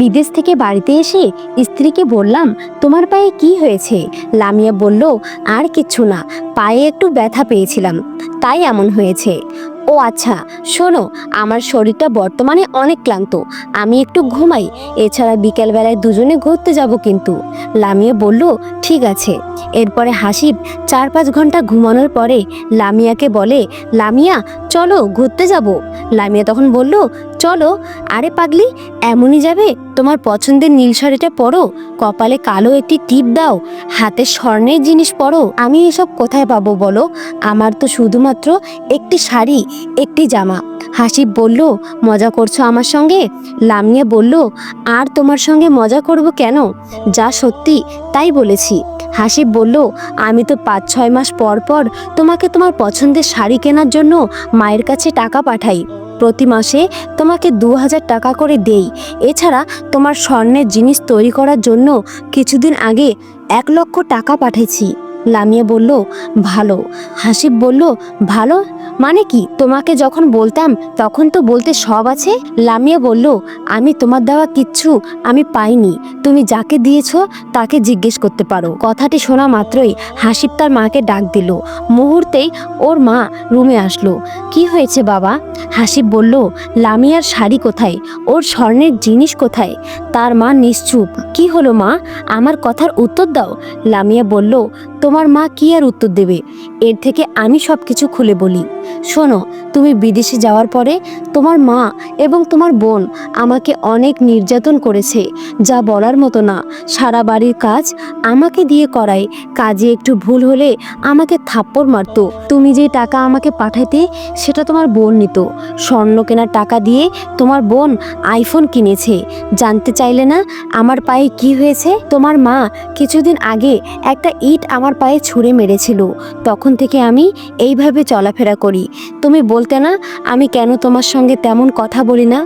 বিদেশ থেকে বাড়িতে এসে স্ত্রীকে বললাম, তোমার পায়ে কি হয়েছে? লামিয়া বলল, আর কিচ্ছু না, পায়ে একটু ব্যথা পেয়েছিলাম, তাই এমন হয়েছে। ও আচ্ছা শোনো, আমার শরীরটা বর্তমানে অনেক ক্লান্ত, আমি একটু ঘুমাই, এছাড়া বিকেলবেলায় দুজনে ঘুরতে যাব কিন্তু। লামিয়া বলল, ঠিক আছে। এরপরে হাসিব চার পাঁচ ঘণ্টা ঘুমানোর পরে লামিয়াকে বলে, লামিয়া, চলো ঘুরতে যাব। লামিয়া তখন বলল চলো, আরে পাগলি, এমনই যাবে। তোমার পছন্দের নীল শাড়িটা পরো, কপালে কালো একটি টিপ দাও, হাতে স্বর্ণের জিনিস পরো। আমি এসব কোথায় পাবো বলো? আমার তো শুধুমাত্র একটি শাড়ি, একটি জামা। হাসিব বলল, মজা করছ আমার সঙ্গে? লামিয়া বলল, আর তোমার সঙ্গে মজা করব কেন? যা সত্যি, তাই বলেছি। হাসিব বলল, আমি তো পাঁচ, ছয় মাস পর পর তোমাকে তোমার পছন্দের শাড়ি কেনার জন্য মায়ের কাছে টাকা পাঠাই। প্রতি মাসে তোমাকে দু হাজার টাকা করে দেই। এছাড়া তোমার স্বর্ণের জিনিস তৈরি করার জন্য কিছুদিন আগে এক লক্ষ টাকা পাঠিয়েছি লামিয়া বলল, ভালো। হাসিব বলল, ভালো? মানে কি? তোমাকে যখন বলতাম, তখন তো বলতে সব আছে? লামিয়া বলল, আমি তোমার দেওয়া কিচ্ছু আমি পাইনি। তুমি যাকে দিয়েছ, তাকে জিজ্ঞেস করতে পারো। কথাটি শোনা মাত্রই হাসিব তার মাকে ডাক দিল। মুহূর্তেই ওর মা রুমে আসলো। কি হয়েছে বাবা? হাসিব বলল, লামিয়ার শাড়ি কোথায়? ওর স্বর্ণের জিনিস কোথায়? তার মা নিশ্চুপ। কি হলো মা? আমার কথার উত্তর দাও। লামিয়া বলল তোমার মা কি আর উত্তর দেবে? এর থেকে আমি সব কিছু খুলে বলি। শোনো, তুমি বিদেশে যাওয়ার পরে তোমার মা এবং তোমার বোন আমাকে অনেক নির্যাতন করেছে, যা বলার মতো না। সারা বাড়ির কাজ আমাকে দিয়ে করায়, কাজে একটু ভুল হলে আমাকে থাপ্পড় মারতো। তুমি যে টাকা আমাকে পাঠাইতে, সেটা তোমার বোন নিত। স্বর্ণ কেনার টাকা দিয়ে তোমার বোন আইফোন কিনেছে। জানতে চাইলে না, আমার পায়ে কি হয়েছে? তোমার মা কিছুদিন আগে একটা ইট আমার পায়ে ছুঁড়ে মেরেছিল। তখন থেকে আমি এইভাবে চলাফেরা করি। তুমি বলতে না, আমি কেন তোমার সঙ্গে তেমন কথা বলি না?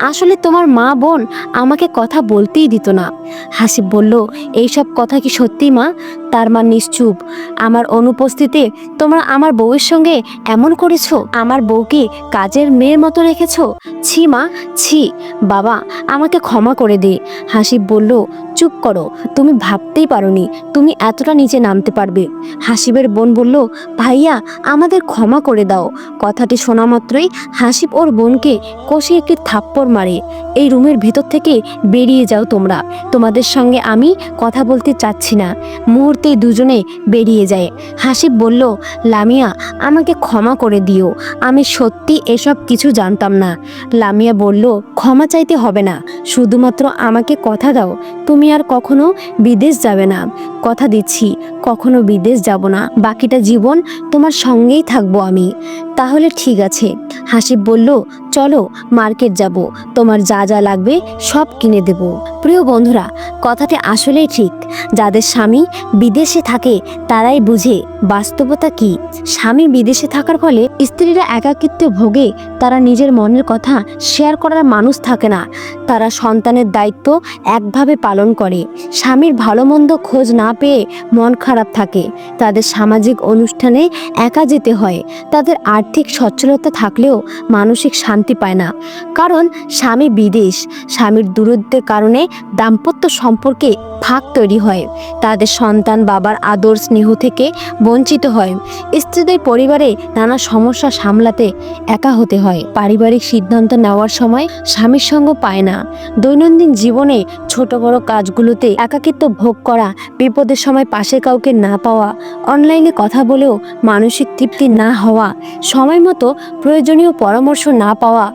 আসলে তোমার মা বোন আমাকে কথা বলতেই দিত না। হাসিব বলল, এইসব কথা কি সত্যি মা? তার মা নিশ্চুপ। আমার অনুপস্থিতিতে তোমরা আমার বউয়ের সঙ্গে এমন করেছ? আমার বউকে কাজের মেয়ের মতো রেখেছো? ছি মা, ছি। বাবা, আমাকে ক্ষমা করে দে। হাসিব বলল চুপ করো। তুমি ভাবতেই পারোনি, তুমি এতটা নিচে নামতে পারবে। হাসিবের বোন বলল, ভাইয়া, আমাদের ক্ষমা করে দাও। কথাটি শোনা মাত্রই হাসিব ওর বোনকে কষে একটি থাপ্পড় মারে। এই রুমের ভিতর থেকে বেরিয়ে যাও তোমরা। তোমাদের সঙ্গে আমি কথা বলতে চাচ্ছি না। মুহূর্তেই দুজনে বেরিয়ে যায়। হাসিব বলল, লামিয়া, আমাকে ক্ষমা করে দিও। আমি সত্যি এসব কিছু জানতাম না। লামিয়া বলল, ক্ষমা চাইতে হবে না। শুধুমাত্র আমাকে কথা দাও। তুমি আর কখনো বিদেশ যাবে না। কথা দিচ্ছি, কখনো বিদেশ যাব না, বাকিটা জীবন তোমার সঙ্গেই থাকব আমি। তাহলে ঠিক আছে। হাসিব বলল, চলো মার্কেট যাব, তোমার যা যা লাগবে সব কিনে দেব। প্রিয় বন্ধুরা, কথাটি আসলেই ঠিক। যাদের স্বামী বিদেশে থাকে, তারাই বুঝে বাস্তবতা কি। স্বামী বিদেশে থাকার ফলে স্ত্রীরা একাকিত্বে ভোগে, তারা নিজের মনের কথা শেয়ার করার মানুষ থাকে না। তারা সন্তানের দায়িত্ব একভাবে পালন করে। স্বামীর ভালো মন্দ খোঁজ না পেয়ে মন খারাপ থাকে। তাদের সামাজিক অনুষ্ঠানে একা যেতে হয়। তাদের আর্থিক সচ্ছলতা থাকলেও মানসিক শান্তি পায় না। কারণ স্বামী বিদেশ। স্বামীর দূরত্বের কারণে দাম্পত্য সম্পর্কে ফাঁক তৈরি হয়। তাদের সন্তান, বাবার আদর, স্নেহ থেকে বঞ্চিত হয়। স্ত্রীদের পরিবারে নানা সমস্যা সামলাতে একা হতে হয়। পারিবারিক সিদ্ধান্ত নেওয়ার সময় স্বামীর সঙ্গ পায় না। দৈনন্দিন জীবনে ছোট বড় কাজগুলোতে একাকিত্ব ভোগ করা বিপদের সময় পাশে কাউকে না পাওয়া, অনলাইনে কথা বলেও মানসিক তৃপ্তি না হওয়া, সময় মতো প্রয়োজনীয় পরামর্শ না পাওয়া,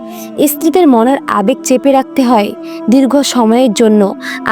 স্ত্রীদের মনের আবেগ চেপে রাখতে হয়, দীর্ঘ সময়ের জন্য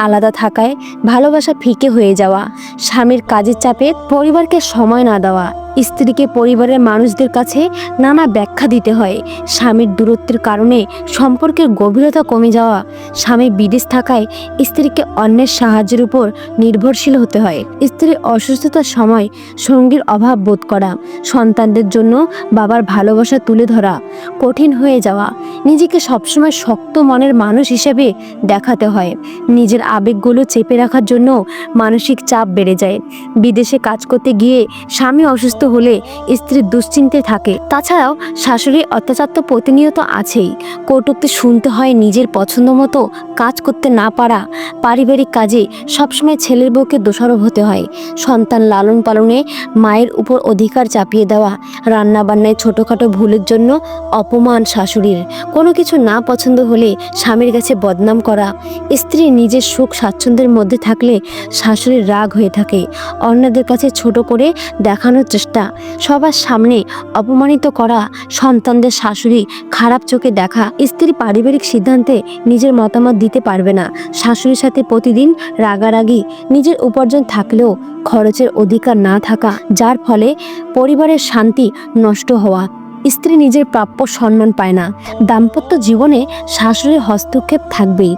আলাদা থাকায় ভালোবাসা ফিকে হয়ে যাওয়া, স্বামীর কাজের চাপে পরিবারকে সময় না দেওয়া। স্ত্রীকে পরিবারের মানুষদের কাছে নানা ব্যাখ্যা দিতে হয়। স্বামীর দূরত্বের কারণে সম্পর্কের গভীরতা কমে যাওয়া, স্বামী বিদেশ থাকায় স্ত্রীকে অন্যের সাহায্যের উপর নির্ভরশীল হতে হয়। স্ত্রীর অসুস্থতার সময় সঙ্গীর অভাব বোধ করা, সন্তানদের জন্য বাবার ভালোবাসা তুলে ধরা, কঠিন হয়ে যাওয়া, নিজেকে সবসময় শক্ত মনের মানুষ হিসেবে দেখাতে হয়। নিজের আবেগগুলো চেপে রাখার জন্য মানসিক চাপ বেড়ে যায়। বিদেশে কাজ করতে গিয়ে স্বামী অসুস্থ হলে স্ত্রীর দুশ্চিন্তে থাকে। তাছাড়াও শাশুড়ির অত্যাচার তো প্রতিনিয়ত আছেই। কৌটুক্তি শুনতে হয় নিজের পছন্দ মতো কাজ করতে না পারা পারিবারিক কাজে সবসময় ছেলের বউকে দোষারোপ হতে হয়। সন্তান লালন পালনে মায়ের উপর অধিকার চাপিয়ে দেওয়া রান্না বান্নায় ছোটোখাটো ভুলের জন্য অপমান শাশুড়ির। কোনো কিছু না পছন্দ হলে স্বামীর কাছে বদনাম করা। স্ত্রী নিজের সুখ স্বাচ্ছন্দ্যের মধ্যে থাকলে শাশুড়ির রাগ হয়ে থাকে। অন্যদের কাছে ছোট করে দেখানোর চেষ্টা সবার সামনে অপমানিত করা সন্তানদের শাশুড়ি খারাপ চোখে দেখা স্ত্রী পারিবারিক সিদ্ধান্তে নিজের মতামত দিতে পারবে না। শাশুড়ির সাথে প্রতিদিন রাগারাগি, নিজের উপার্জন থাকলেও খরচের অধিকার না থাকা, যার ফলে পরিবারের শান্তি নষ্ট হওয়া। স্ত্রী নিজের প্রাপ্য সম্মান পায় না। দাম্পত্য জীবনে শাশুড়ির হস্তক্ষেপ থাকবেই।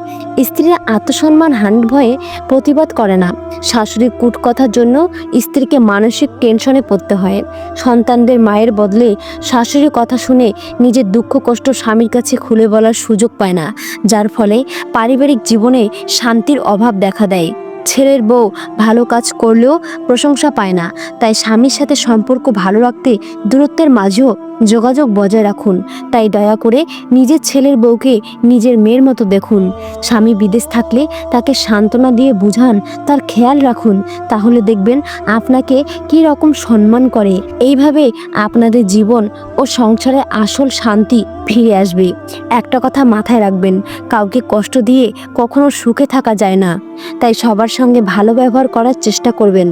স্ত্রীরা আত্মসম্মান হান ভয়ে প্রতিবাদ করে না। শাশুড়ির কুটকথার জন্য স্ত্রীকে মানসিক টেনশনে পড়তে হয়। সন্তানদের মায়ের বদলে শাশুড়ির কথা শুনে নিজের দুঃখ কষ্ট স্বামীর কাছে খুলে বলার সুযোগ পায় না, যার ফলে পারিবারিক জীবনে শান্তির অভাব দেখা দেয়। ছেলের বউ ভালো কাজ করলেও প্রশংসা পায় না। তাই স্বামীর সাথে সম্পর্ক ভালো রাখতে দূরত্বের মাঝেও যোগাযোগ বজায় রাখুন। তাই দয়া করে নিজের ছেলের বউকে নিজের মেয়ের মতো দেখুন। স্বামী বিদেশ থাকলে তাকে সান্ত্বনা দিয়ে বুঝান, তার খেয়াল রাখুন। তাহলে দেখবেন আপনাকে কী রকম সম্মান করে। এইভাবে আপনাদের জীবন ও সংসারে আসল শান্তি ফিরে আসবে। একটা কথা মাথায় রাখবেন, কাউকে কষ্ট দিয়ে কখনো সুখে থাকা যায় না। তাই সবার সঙ্গে ভালো ব্যবহার করার চেষ্টা করবেন।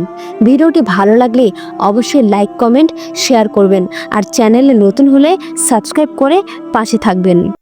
ভিডিওটি ভালো লাগলে অবশ্যই লাইক কমেন্ট শেয়ার করবেন। আর চ্যানেলে নতুন হলে সাবস্ক্রাইব করে পাশে থাকবেন।